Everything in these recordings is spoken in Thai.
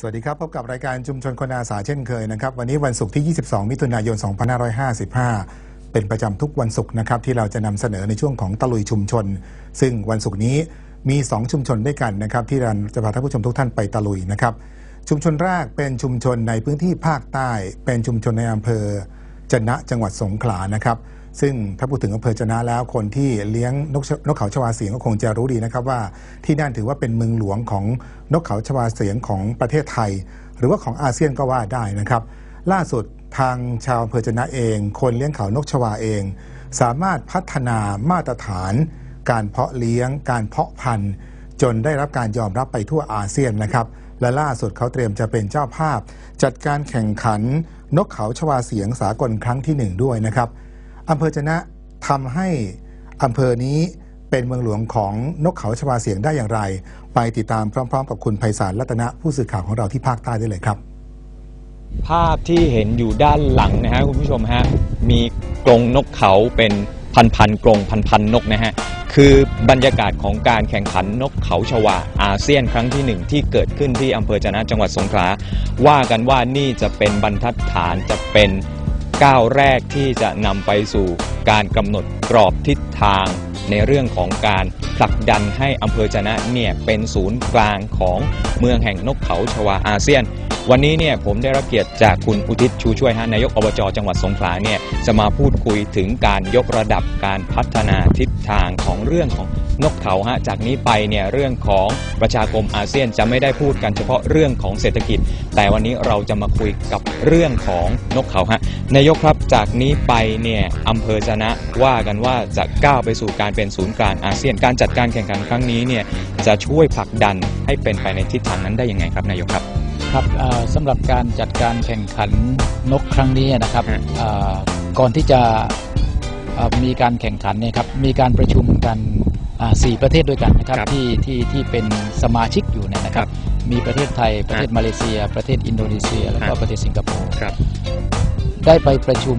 สวัสดีครับ พบกับรายการชุมชนคนอาสาเช่นเคยนะครับ วันนี้วันศุกร์ที่ 22 มิถุนายน 2555 เป็นประจำทุกวันศุกร์นะครับ ที่เราจะนำเสนอในช่วงของตะลุยชุมชน ซึ่งวันศุกร์นี้มี 2 ชุมชนด้วยกันนะครับ ที่เราจะพาท่านผู้ชมทุกท่านไปตะลุยนะครับ ชุมชนแรกเป็นชุมชนในพื้นที่ภาคใต้ เป็นชุมชนในอำเภอจนะจังหวัดสงขลานะครับ ซึ่งถ้าพูดถึงอำเภอจนะแล้วคนที่เลี้ยงนกนกเขาชวาเสียงก็คงจะรู้ดีนะครับว่าที่นั่นถือว่าเป็นเมืองหลวงของนกเขาชวาเสียงของประเทศไทย หรือว่าของอาเซียนก็ว่าได้นะครับ ล่าสุดทางชาวอำเภอจนะเอง คนเลี้ยงเขานกชวาเอง สามารถพัฒนามาตรฐาน การเพาะเลี้ยง การเพาะพันธุ์ จนได้รับการยอมรับไปทั่วอาเซียนนะครับและล่าสุดเขาเตรียมจะเป็นเจ้าภาพ จัดการแข่งขันนกเขาชวาเสียงสากลครั้งที่หนึ่งด้วยนะครับ อำเภอจะนะทำให้อำเภอนี้เป็นเมืองหลวงของนกเขาชวาเสียงได้อย่างไร ไปติดตามพร้อม ๆ กับคุณไพศาลรัตนะผู้สื่อข่าวของเราที่ภาคใต้ได้เลยครับ ภาพที่เห็นอยู่ด้านหลังนะฮะคุณผู้ชมฮะมีกรงนกเขาเป็นพันๆกรงพันพันๆนกนะฮะคือบรรยากาศของการแข่งขันนกเขาชวาอาเซียนครั้งที่หนึ่งที่เกิดขึ้นที่อำเภอจะนะจังหวัดสงขลาว่ากันว่านี่จะเป็นบรรทัดฐานจะเป็น ก้าวแรกที่จะนำไปสู่การกำหนดกรอบทิศทาง ในเรื่องของการผลักดันให้อำเภอจะนะเนี่ยเป็นศูนย์กลางของเมืองแห่งนกเขาชวาอาเซียน วันนี้เนี่ยผมได้รับเกียรติจากคุณอุทิศชูช่วยฮะนายกอบจจังหวัดสงขลาเนี่ยจะมาพูดคุยถึงการยกระดับการพัฒนาทิศทางของเรื่องของ นกเขาฮะจากนี้ไปเนี่ยเรื่องของประชาคมอาเซียนจะไม่ได้พูดกันเฉพาะเรื่องของเศรษฐกิจ แต่วันนี้เราจะมาคุยกับเรื่องของนกเขาฮะนายกครับจากนี้ไปเนี่ยอำเภอจะนะว่ากันว่าจะก้าวไปสู่การเป็นศูนย์กลางอาเซียน การจัดการแข่งขันครั้งนี้เนี่ยจะช่วยผลักดันให้เป็นไปในทิศทางนั้นได้ยังไงครับนายกครับครับสำหรับการจัดการแข่งขันนกครั้งนี้นะครับก่อนที่จะมีการแข่งขันเนี่ยครับมีการประชุมกัน สี่ประเทศด้วยกันนะครับครับที่ที่ที่เป็นสมาชิกอยู่เนี่ยนะครัครับบมีประเทศไทยประเทศมาเลเซีย ประเทศอินโดนีเซีย แล้วก็ฮะ ประเทศสิงคโปร์ครับ ได้ไปประชุม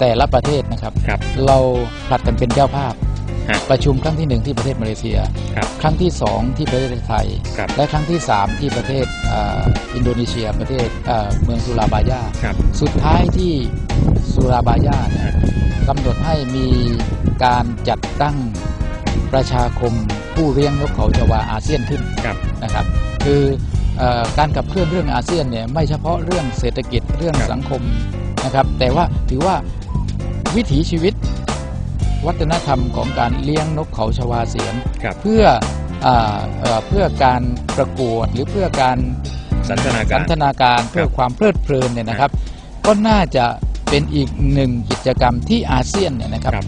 แต่ละประเทศนะครับ ครับเราผลัดกันเป็นเจ้าภาพ ฮะประชุมครั้งที่หนึ่งที่ประเทศมาเลเซีย ครับครั้งที่สองที่ประเทศไทย ครับและครั้งที่3ที่ประเทศอ่าอินโดนีเซีย ประเทศอ่าเมืองสุราบายา ครับ สุดท้ายที่สุราบายาเนี่ยฮะกำหนดให้มีการจัดตั้ง ประชาคมผู้เลี้ยงนกเขาชวาอาเซียนขึ้นครับนะครับ คือเออการขับเคลื่อนเรื่องอาเซียนเนี่ยไม่เฉพาะเรื่องเศรษฐกิจเรื่องครับสังคมนะครับ แต่ว่าถือว่าวิถีชีวิตวัฒนธรรมของการเลี้ยงนกเขาชวาเสียงครับเพื่ออาเอ่อเพื่อการประกวดหรือเพื่อการสันทนาการสันทนาการเพื่อความเพลิดเพลินเนี่ยนะครับ ก็น่าจะเป็นอีกหนึ่งกิจกรรมที่อาเซียนเนี่ยนะครับครับ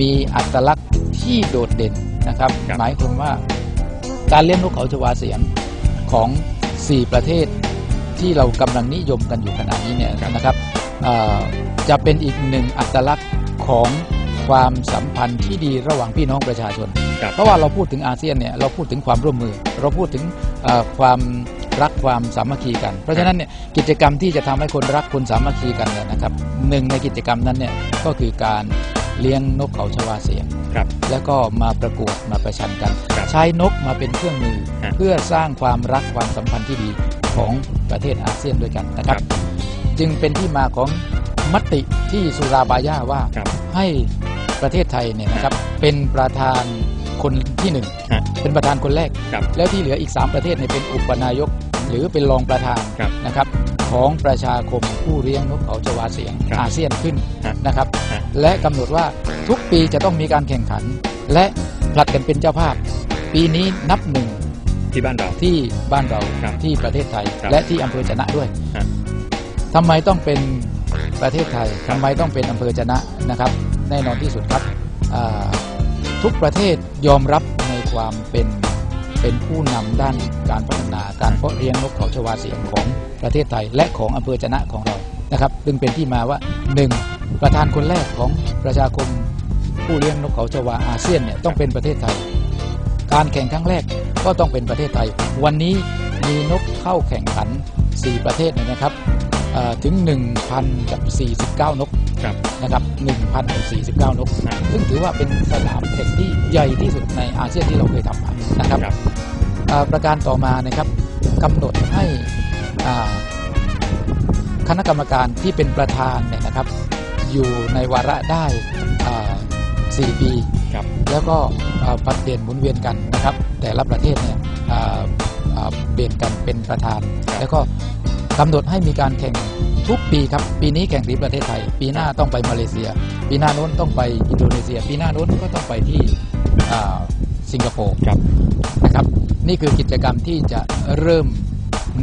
มีอัตลักษณ์ที่โดดเด่นนะครับครับ หมายความว่าการเลี้ยงนกเขาชวาเสียงของ 4 ประเทศที่เรากำลังนิยมกันอยู่ขณะนี้เนี่ยนะครับเอ่อจะเป็นอีกหนึ่งอัตลักษณ์ของความสัมพันธ์ที่ดีระหว่างพี่น้องประชาชนครับเพราะว่าเราพูดถึงอาเซียนเนี่ยเราพูดถึงความร่วมมือ เราพูดถึงเอ่อความรักความสามัคคีกัน เพราะฉะนั้นเนี่ยกิจกรรมที่จะทำให้คนรักคนสามัคคีกันเนี่ยนะครับหนึ่งในกิจกรรมนั้นเนี่ยก็คือการ เลี้ยงนกเขาชวาเสียง ครับ แล้วก็มาประกวดมาประชันกันครับใช้นกมาเป็นเครื่องมือ ฮะ เพื่อสร้างความรักความสัมพันธ์ที่ดีของประเทศอาเซียนด้วยกันนะครับครับ จึงเป็นที่มาของมติที่สุราบายาว่าครับ ให้ประเทศไทยเนี่ยนะครับเป็นประธานคนที่หนึ่งฮะ เป็นประธานคนแรก ครับ แล้วที่เหลืออีก 3 ประเทศเนี่ยเป็นอุปนายก หรือเป็นรองประธานครับ นะครับ ของประชาคมผู้เลี้ยงนกเขาชวาเสียงครับอาเซียนขึ้นฮะนะครับ ฮะ และกำหนดว่าทุกปีจะต้องมีการแข่งขัน และผลัดกันเป็นเจ้าภาพ ปีนี้นับหนึ่งที่บ้านเรา ที่บ้านเราครับที่ประเทศไทย ครับและที่อำเภอจะนะด้วยฮะ ทำไมต้องเป็นประเทศไทยครับทำไมต้องเป็นอำเภอจะนะนะครับ แน่นอนที่สุดครับอ่าทุกประเทศยอมรับในความเป็น เป็นผู้นำด้านการพัฒนาการเพาะเลี้ยงนกเขาชวาเสียงของประเทศไทย และของอำเภอจะนะของเรานะครับจึงเป็นที่มาว่าหนึ่งประธานคนแรกของประชาคมผู้เลี้ยงนกเขาชวาอาเซียนเนี่ยต้องเป็นประเทศไทย การแข่งครั้งแรกก็ต้องเป็นประเทศไทย วันนี้มีนกเข้าแข่งขัน 4 ประเทศเนี่ยนะครับเอ่อถึง 1,000กับ49 นกครับนะครับ1,000กับ49 นกครับซึ่งถือว่าเป็นสนามแข่งที่ใหญ่ที่สุดในอาเซียนที่เราเคยทำมานะครับครับเอ่อ ประการต่อมานะครับกำหนดให้อ่าคณะกรรมการที่เป็นประธานเนี่ยนะครับ อยู่ในวาระได้อ่า4ปีครับแล้วก็อ่าผลัดเปลี่ยนหมุนเวียนกันนะครับ แต่ละประเทศเนี่ยอ่าอ่าเปลี่ยนกันเป็นประธานครับแล้วก็กำหนดให้มีการแข่งทุกปีครับ ปีนี้แข่งที่ประเทศไทย ปีหน้าต้องไปมาเลเซีย ปีหน้าโน้นต้องไปอินโดนีเซีย ปีหน้าโน้นก็ต้องไปที่อ่าสิงคโปร์ครับนะครับ นี่คือกิจกรรมที่จะเริ่ม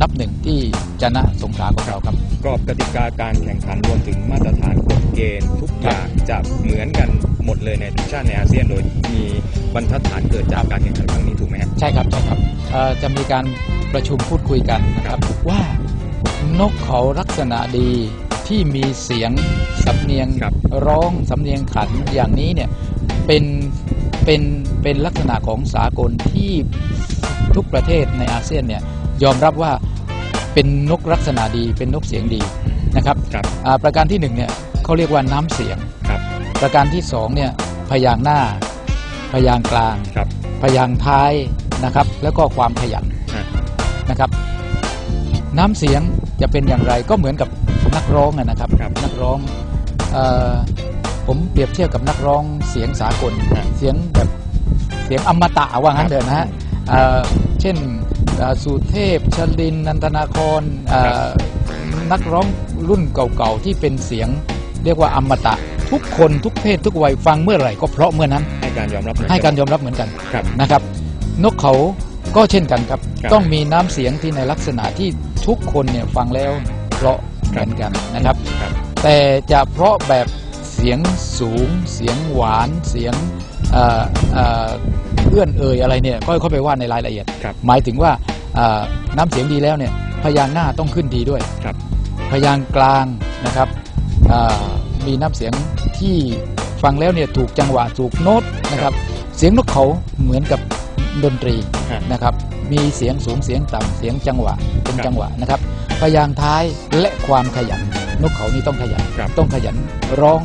นับหนึ่งที่จะนะสงขลาของเราครับ กรอบกติกาการแข่งขันรวมถึงมาตรฐานกฎเกณฑ์ทุกอย่างจะเหมือนกันหมดเลยในทุกชาติในอาเซียนโดยมีบรรทัดฐานเกิดจากการแข่งขันครั้งนี้ถูกไหมครับใช่ครับใช่ครับเอ่อจะมีการประชุมพูดคุยกันนะครับว่านกเขาลักษณะดีที่มีเสียงสำเนียงครับร้องสำเนียงขันอย่างนี้เนี่ยเป็นเป็นเป็นลักษณะของสากลที่ ทุกประเทศในอาเซียนเนี่ยยอมรับว่าเป็นนกลักษณะดีเป็นนกเสียงดีนะครับครับอ่าประการที่หนึ่งเนี่ยเขาเรียกว่าน้ำเสียงครับประการที่สองเนี่ยพยางค์หน้า พยางค์กลางครับพยางค์ท้ายนะครับ แล้วก็ความขยันอะนะครับ น้ำเสียงจะเป็นอย่างไรก็เหมือนกับนักร้องอะนะครับครับนักร้องเออผมเปรียบเทียบกับนักร้องเสียงสากลฮะเสียงแบบเสียงอมตะว่างั้นครับเถอะนะฮะ เอ่อเช่นเอ่อสุเทพชลิน นันทนาครเอ่อนักร้องรุ่นเก่าๆ ที่เป็นเสียง เรียกว่าอมตะ ทุกคนทุกเพศทุกวัยฟังเมื่อไหร่ก็เพราะเมื่อนั้น ให้การยอมรับเหมือนให้นการยอมรับเหมือนกันครับนะครับ นกเขาก็เช่นกันครับครับต้องมีน้ำเสียงที่ในลักษณะที่ทุกคนเนี่ยฟังแล้วเพราะเหมือนกันนะครับครับแต่จะเพราะแบบเสียงสูง เสียงหวานเสียง เอ่อเอ่อเอื้อนเอ่ยอะไรเนี่ยก็เข้าไปว่าในรายละเอียดครับหมายถึงว่าเอ่อน้ำเสียงดีแล้วเนี่ยพยางค์หน้าต้องขึ้นดีด้วยครับพยางค์กลางนะครับเอ่อมีน้ำเสียงที่ฟังแล้วเนี่ยถูกจังหวะถูกโน้ตนะครับเสียงนกเขาเหมือนกับดนตรีฮะนะครับมีเสียงสูงเสียงต่ำเสียงจังหวะเป็นครับจังหวะนะครับพยางค์ท้ายและความขยันนกเขานี่ต้องขยันครับต้องขยันร้อง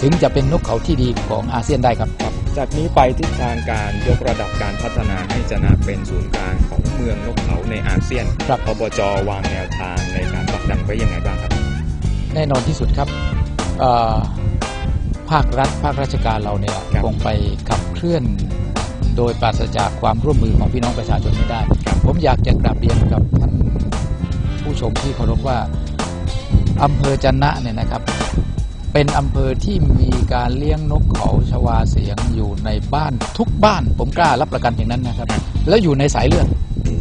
ถึงจะเป็นนกเขาที่ดีของอาเซียนได้ครับครับ จากนี้ไปทิศทางการยกระดับการพัฒนาให้จะนะเป็นศูนย์กลางของเมืองนกเขาในอาเซียนครับพบจวางแนวทางในการผลักดันไว้ยังไงบ้างครับ แน่นอนที่สุดครับเอ่อภาครัฐภาคราชการเราเนี่ยครับคงไปขับเคลื่อนโดยปราศจากความร่วมมือของพี่น้องประชาชนไม่ได้ครับผมอยากจะกราบเรียนกับท่านผู้ชมที่เคารพว่าอำเภอจันนะเนี่ยนะครับ เป็นอำเภอที่มีการเลี้ยงนกเขาชวาเสียงอยู่ในบ้านทุกบ้านผมกล้ารับประกันอย่างนั้นนะครับ แล้วอยู่ในสายเลือด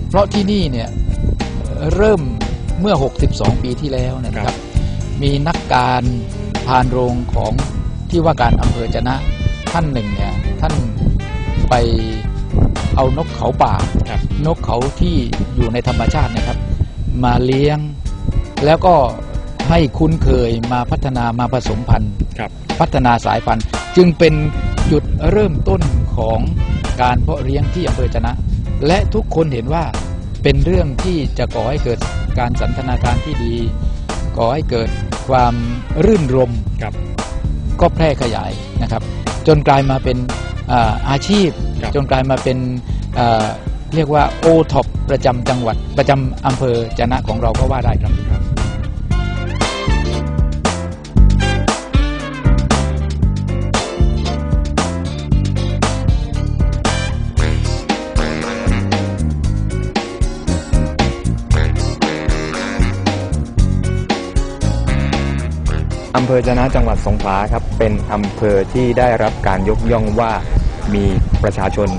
เพราะที่นี่เนี่ยเริ่มเมื่อ 62 ปีที่แล้วเนยนะครับ มีนักการพานโรงของที่ว่าการอำเภอจะนะท่านหนึ่งเนี่ยท่านไปเอานกเขาป่าครับนกเขาที่อยู่ในธรรมชาตินะครับ มาเลี้ยงแล้วก็ ให้คุ้นเคยมาพัฒนามาผสมพันธุ์ครับพัฒนาสายพันธุ์ จึงเป็นจุดเริ่มต้นของการเพาะเลี้ยงที่อำเภอจะนะ และทุกคนเห็นว่าเป็นเรื่องที่จะก่อให้เกิดการสันทนาการที่ดี ก่อให้เกิดความรื่นรมครับก็แพร่ขยายนะครับ จนกลายมาเป็นอ่าอาชีพครับจนกลายมาเป็นอ่าเรียกว่าโอท็อปประจำจังหวัดประจำอำเภอจะนะของเราก็ว่าได้ครับ อำเภอจะนะจังหวัดสงขลาครับ เป็นอำเภอที่ได้รับการยกย่องว่ามีประชาชน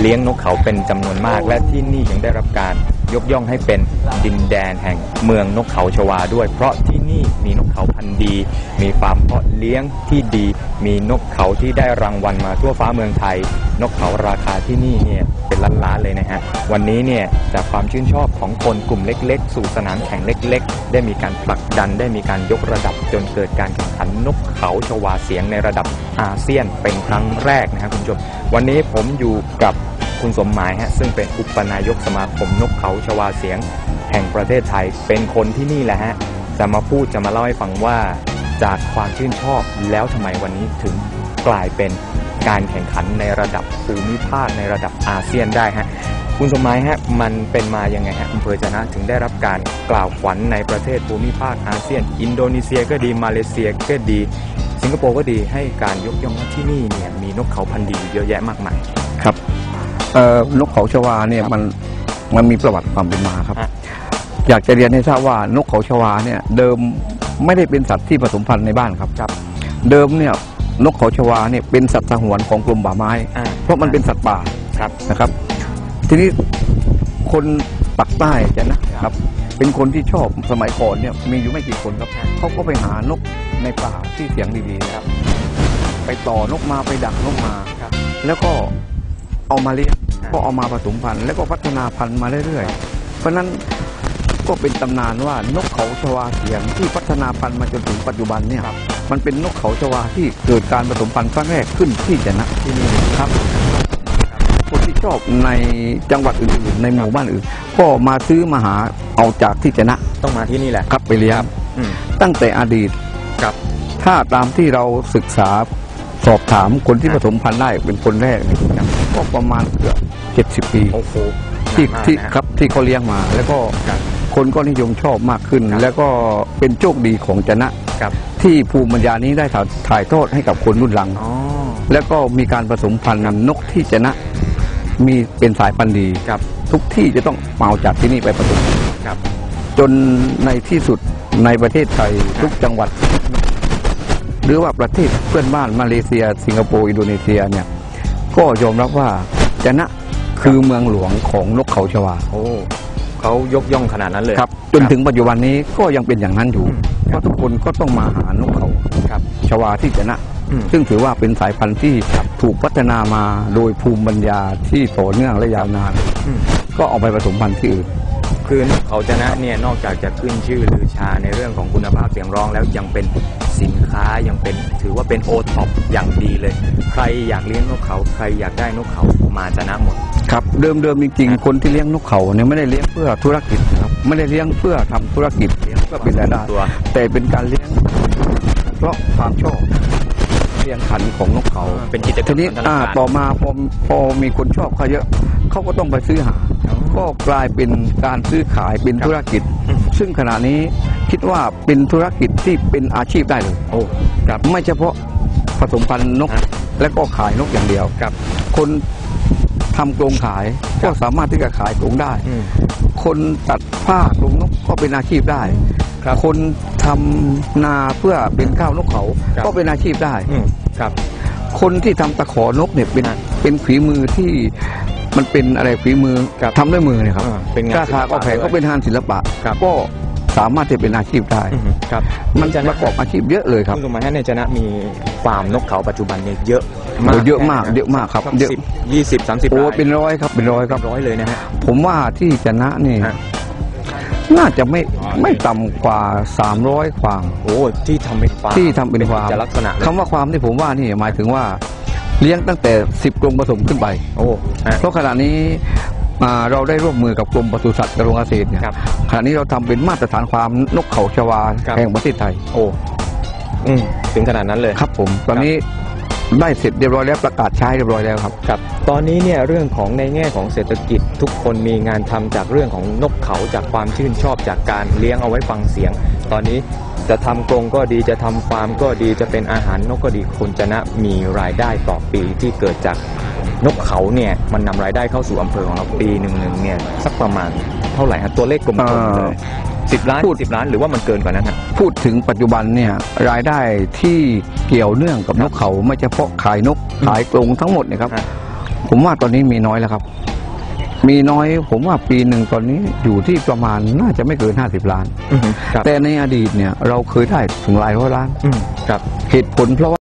เลี้ยงนกเขาเป็นจำนวนมาก และที่นี่ยังได้รับการยกย่องให้เป็นดินแดนแห่งเมืองนกเขาชวาด้วย เพราะที่นี่มีน เขาพันธุ์ดี มีฟาร์มเพาะเลี้ยงที่ดี มีนกเขาที่ได้รางวัลมาทั่วฟ้าเมืองไทย นกเขาราคาที่นี่เนี่ยเป็นล้านๆเลยนะฮะ วันนี้เนี่ยจากความชื่นชอบของคนกลุ่มเล็ก ๆ สู่สนามแข่งเล็ก ๆ ได้มีการผลักดันได้มีการยกระดับจนเกิดการแข่งขันนกเขาชวาเสียงในระดับอาเซียนเป็นครั้งแรกนะครับคุณผู้ชม วันนี้ผมอยู่กับคุณสมหมายฮะซึ่งเป็นอุปนายกสมาคมนกเขาชวาเสียง แห่งประเทศไทยเป็นคนที่นี่แหละฮะ จะมาพูดจะมาเล่าให้ฟังว่าจากความชื่นชอบแล้วทำไมวันนี้ถึงกลายเป็นการแข่งขันในระดับภูมิภาคในระดับอาเซียนได้ฮะคุณสมหมายฮะมันเป็นมายังไงฮะอำเภอจนะถึงได้รับการกล่าวขวัญในประเทศภูมิภาคอาเซียน อินโดนีเซียก็ดีมาเลเซียก็ดี สิงคโปร์ก็ดีให้การยกย่องว่าที่นี่เนี่ยมีนกเขาพันธุ์ดีเยอะแยะมากมายครับเอ่อนกเขาชวาเนี่ยมันมันมีประวัติความเป็นมาครับ อยากจะเรียนให้ทราบว่านกเขาชวาเนี่ยเดิมไม่ได้เป็นสัตว์ที่ผสมพันธุ์ในบ้านครับครับ เดิมเนี่ยนกเขาชวาเนี่ยเป็นสัตว์สงวนของกรมป่าไม้ อ่า เพราะมันเป็นสัตว์ป่าครับ นะครับ ทีนี้คนปักใต้จะนะครับ เป็นคนที่ชอบสมัยก่อนเนี่ยมีอยู่ไม่กี่คนครับเขาก็ไปหานกในป่าที่เสียงดีๆนะครับ ไปต่อนกมาไปดักนกมา ครับแล้วก็เอามาเลี้ยงครับก็เอามาผสมพันธุ์แล้วก็พัฒนาพันธุ์มาเรื่อยๆ เพราะฉะนั้น ก็เป็นตำนานว่านกเขาชวาเสียงที่พัฒนาพันธุ์มาจนถึงปัจจุบันเนี่ยมันเป็นนกเขาชวาที่เกิดการผสมพันธุ์ครั้งแรกขึ้นที่จะนะที่นี่ครับ คนที่ชอบในจังหวัดอื่นๆในหมู่บ้านอื่น ก็มาซื้อมาหาเอาจากที่จะนะต้องมาที่นี่แหละครับไปเลี้ยงอืมตั้งแต่อดีต ครับ ถ้าตามที่เราศึกษาสอบถามคนที่ผสมพันธุ์ได้เป็นคนแรกเนี่ยก็ประมาณเกือบเจ็ดสิบ70 ปี โอ้โหที่นานมากที่นะฮะครับ ที่เขาเลี้ยงมา แล้วก็ครับ คนก็นิยมชอบมากขึ้นครับแล้วก็เป็นโชคดีของจะนะครับที่ภูมิปัญญานี้ได้ถ่ายถ่ายทอดให้กับคนรุ่นหลัง อ๋อ แล้วก็มีการผสมพันธุ์นกที่จะนะมีเป็นสายพันธุ์ดีครับ ทุกที่จะต้องมาเอาจากที่นี่ไปผสมครับ จนในที่สุดในประเทศไทยทุกจังหวัด หรือว่าประเทศเพื่อนบ้านมาเลเซีย สิงคโปร์อินโดนีเซียเนี่ยก็ยอมรับว่าจะนะคือเมืองหลวงของนกเขาชวา โอ้ เขายกย่องขนาดนั้นเลยครับจนถึงปัจจุบันนี้ก็ยังเป็นอย่างนั้นอยู่อืมเพราะทุกคนก็ต้องมาหานกเขาครับชวาที่จะนะอืมซึ่งถือว่าเป็นสายพันธุ์ที่ถูกพัฒนามาโดยภูมิปัญญาที่ต่อเนื่องและยาวนานอืมก็เอาไปผสมพันธุ์ที่อื่น คือนกเขาจะนะเนี่ยนอกจากจะขึ้นชื่อลือชาในเรื่องของคุณภาพเสียงร้องแล้วยังเป็นสินค้ายังเป็นถือว่าเป็นโอท็อปอย่างดีเลย ใครอยากเลี้ยงนกเขา ใครอยากได้นกเขามาจะนะหมด ครับเดิมเดิมๆจริงครับๆคนที่เลี้ยงนกเขาเนี่ยไม่ได้เลี้ยงเพื่อธุรกิจนะครับไม่ได้เลี้ยงเพื่อทำธุรกิจเลี้ยงเพื่อเป็นรายได้ตัวแต่เป็นการเลี้ยงเพราะความชอบเลี้ยงขันของนกเขาเป็นกิจกรทีรมนี้พัฒนาอ่าการต่อมาพอพอมีคนชอบเขาเยอะเขาก็ต้องไปซื้อหา ก็กลายเป็นการซื้อขายเป็นครับธุรกิจอืมซึ่งขณะนี้คิดว่าเป็นธุรกิจที่เป็นอาชีพได้เลยโอ้ครับไม่เฉพาะผสมพันธุ์นกฮะและก็ขายนกอย่างเดียวครับ คนทำกรงขายก็สามารถที่จะขายกรงได้ อืม คนตัดผ้ากรงนกก็เป็นอาชีพได้ ครับ คนทำนาเพื่อเป็นข้าวนกเขา ครับ ก็เป็นอาชีพได้ อืมครับ คนที่ทำตะขอนกเนี่ยเป็นฮะเป็นฝีมือที่ มันเป็นอะไรฝีมือครับทำด้วยมือเนี่ยครับอ่าเป็นงานราคาก็แพงศิลปะก็เป็นงานศิลปะ ครับ ก็สามารถที่จะเป็นอาชีพได้ อืมครับมันจะปนะระกอบอาชีพเยอะเลยครับ คุณสมหมายให้ในจะนะมีฟาร์มนกเขาปัจจุบันเนี่ยเยอะโอ้เยอะมากเยอะมากครับสัเยอะสิบยี่สิบสามสิบโอ้รายเป็นร้อยครับเป็นร้อยครับ ร้อยเลยนะฮะ ผมว่าที่จะนะนี่ฮะ น่าจะไม่ไม่ต่ำกว่า 300 ความ โอ้ที่ทำเป็นฟาร์มที่ทำเป็นความกิจลักษณะเลยคำว่าความที่ผมว่านี่หมายถึงว่า เลี้ยงตั้งแต่ 10 กรงผสมขึ้นไป โอ้ฮะ เพราะขณะนี้อ่าเราได้ร่วมมือกับกรมปศุสัตว์กระทรวงเกษตรเนี่ยครับขณะนี้เราทำเป็นมาตรฐานความนกเขาชวาครับ แห่งประเทศไทย โอ้อืมถึงขนาดนั้นเลย ครับผม ตอนนี้ได้เสร็จเรียบร้อยแล้วประกาศใช้เรียบร้อยแล้วครับ ครับตอนนี้เนี่ยเรื่องของในแง่ของเศรษฐกิจทุกคนมีงานทำจากเรื่องของนกเขาจากความชื่นชอบจากการเลี้ยงเอาไว้ฟังเสียง ตอนนี้ จะทำกรงก็ดีจะทำฟาร์มก็ดีจะเป็นอาหารนกก็ดีคุณจะนะมีรายได้ต่อปีที่เกิดจากนกเขาเนี่ยมันนำรายได้เข้าสู่อำเภอของเราปีหนึ่งหนึ่งเนี่ยสักประมาณเท่าไหร่ฮะตัวเลขกลมๆเลยสิบล้านพูดสิบล้านหรือว่ามันเกินกว่านั้นฮะพูดถึงปัจจุบันเนี่ยรายได้ที่เกี่ยวเนื่องกับนกเขาไม่เฉพาะขายนกขายกรงทั้งหมดเนยครับฮะผมว่าตอนนี้มีน้อยแล้วครับ มีน้อยผมว่าปีหนึ่งตอนนี้อยู่ที่ประมาณน่าจะไม่เกิน 50 ล้านอือฮึครับแต่ในอดีตเนี่ยเราเคยได้ถึงหลายร้อยล้านอืมครับ เหตุผลเพราะว่า